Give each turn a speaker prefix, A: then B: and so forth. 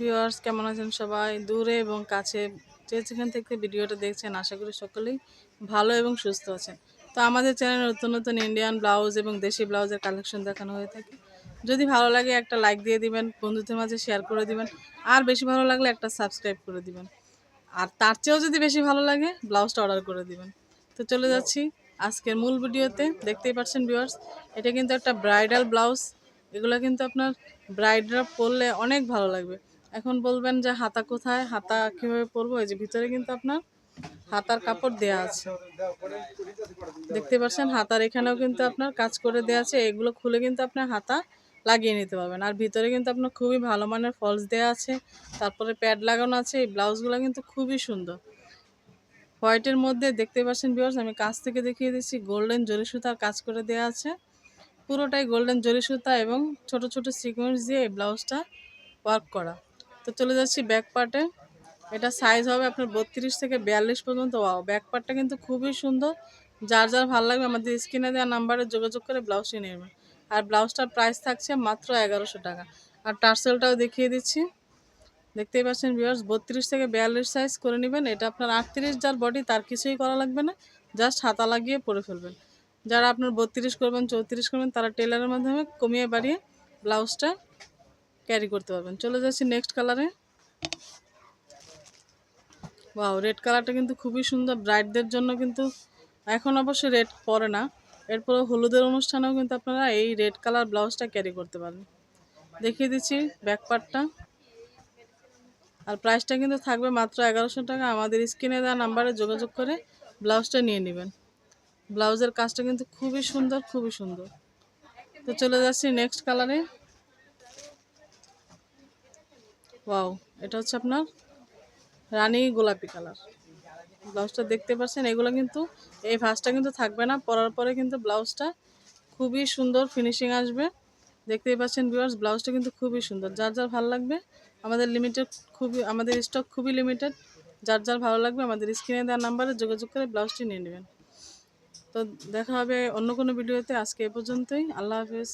A: Viewers, কেমন আছেন সবাই? দূরে এবং কাছে যে যেখান থেকে ভিডিওটা দেখছেন, আশা করি সকলেই ভালো এবং সুস্থ আছেন। তো আমাদের চ্যানেলে নতুন নতুন ইন্ডিয়ান ব্লাউজ এবং দেশি ব্লাউজের কালেকশন দেখানো হয়ে থাকে। যদি ভালো লাগে একটা লাইক দিয়ে দিবেন, বন্ধুদের মাঝে শেয়ার করে দিবেন, আর বেশি ভালো লাগলে একটা সাবস্ক্রাইব করে দিবেন। আর তার চেয়েও যদি বেশি ভালো লাগে ব্লাউজটা অর্ডার করে দিবেন। তো চলে যাচ্ছি আজকের মূল ভিডিওতে। দেখতেই পাচ্ছেন ভিউয়ার্স এটা কিন্তু একটা ব্রাইডাল ব্লাউজ এগুলো কিন্তু আপনার ব্রাইডরা পরলে অনেক ভালো লাগবে। এখন বলবেন যে হাতা কোথায়? হাতা কীভাবে পরবো? এই যে ভিতরে কিন্তু আপনার হাতার কাপড় দেয়া আছে। দেখতে পাচ্ছেন, হাতার এখানেও কিন্তু আপনার কাজ করে দেওয়া আছে। এগুলো খুলে কিন্তু আপনার হাতা লাগিয়ে নিতে পারবেন। আর ভিতরে কিন্তু আপনার খুবই ভালো মানের ফলস দেওয়া আছে। তারপরে প্যাড লাগানো আছে। এই ব্লাউজগুলো কিন্তু খুবই সুন্দর। হোয়াইটের মধ্যে দেখতে পাচ্ছেন বিয়ার্স আমি কাছ থেকে দেখিয়ে দিচ্ছি, গোল্ডেন জরি সুতার কাজ করে দেওয়া আছে। পুরোটাই গোল্ডেন জরি সুতা এবং ছোট ছোট সিকোয়েন্স দিয়ে এই ব্লাউজটা ওয়ার্ক করা। তো চলে যাচ্ছি ব্যাক পার্টে এটা সাইজ হবে আপনার বত্রিশ থেকে বিয়াল্লিশ পর্যন্ত। ওয়াও ব্যাক পার্টটা কিন্তু খুবই সুন্দর। যার যার ভালো লাগবে আমাদের স্ক্রিনে দেওয়া নাম্বারে যোগাযোগ করে ব্লাউজটি নেবেন আর ব্লাউজটার প্রাইস থাকছে মাত্র এগারোশো টাকা। আর টার্সেলটাও দেখিয়ে দিচ্ছি। দেখতেই পাচ্ছেন ভিউয়ার্স বত্রিশ থেকে বিয়াল্লিশ সাইজ করে নেবেন। এটা আপনার আটত্রিশ, যার বডি তার কিছুই করা লাগবে না। জাস্ট হাতা লাগিয়ে পরে ফেলবেন। যারা আপনার বত্রিশ করবেন, চৌত্রিশ করবেন, তারা টেলারের মাধ্যমে কমিয়ে বাড়িয়ে ব্লাউজটা ক্যারি করতে পারবেন। চলে যাচ্ছি নেক্সট কালারে ওয়াও রেড কালারটা কিন্তু খুবই সুন্দর। ব্রাইডদের জন্য কিন্তু এখন অবশ্যই রেড পরে না। এরপরে হলুদের অনুষ্ঠানেও কিন্তু আপনারা এই রেড কালার ব্লাউজটা ক্যারি করতে পারেন। দেখিয়ে দিচ্ছি ব্যাক পার্টটা আর প্রাইসটা কিন্তু থাকবে মাত্র এগারোশো টাকা। আমাদের স্ক্রিনে দেওয়া নাম্বারে যোগাযোগ করে ব্লাউজটা নিয়ে নেবেন। ব্লাউজের কাজটা কিন্তু খুবই সুন্দর খুবই সুন্দর। তো চলে যাচ্ছি নেক্সট কালারে ওয়াও এটা হচ্ছে আপনার রানি গোলাপি কালার। ব্লাউজটা দেখতে পাচ্ছেন, এগুলো কিন্তু এই ভাঁজটা কিন্তু থাকবে না, পরার পরে কিন্তু ব্লাউজটা খুবই সুন্দর ফিনিশিং আসবে। দেখতেই পাচ্ছেন ভিউয়ার্স ব্লাউজটা কিন্তু খুবই সুন্দর। যার যার ভালো লাগবে, আমাদের লিমিটেড খুবই, আমাদের স্টক খুবই লিমিটেড যার যার ভালো লাগবে, আমাদের স্ক্রিনে দেওয়ার নাম্বারে যোগাযোগ করে ব্লাউজটি নিয়ে নেবেন। তো দেখা হবে অন্য কোনো ভিডিওতে আজকে এ পর্যন্তই। আল্লাহ হাফেজ।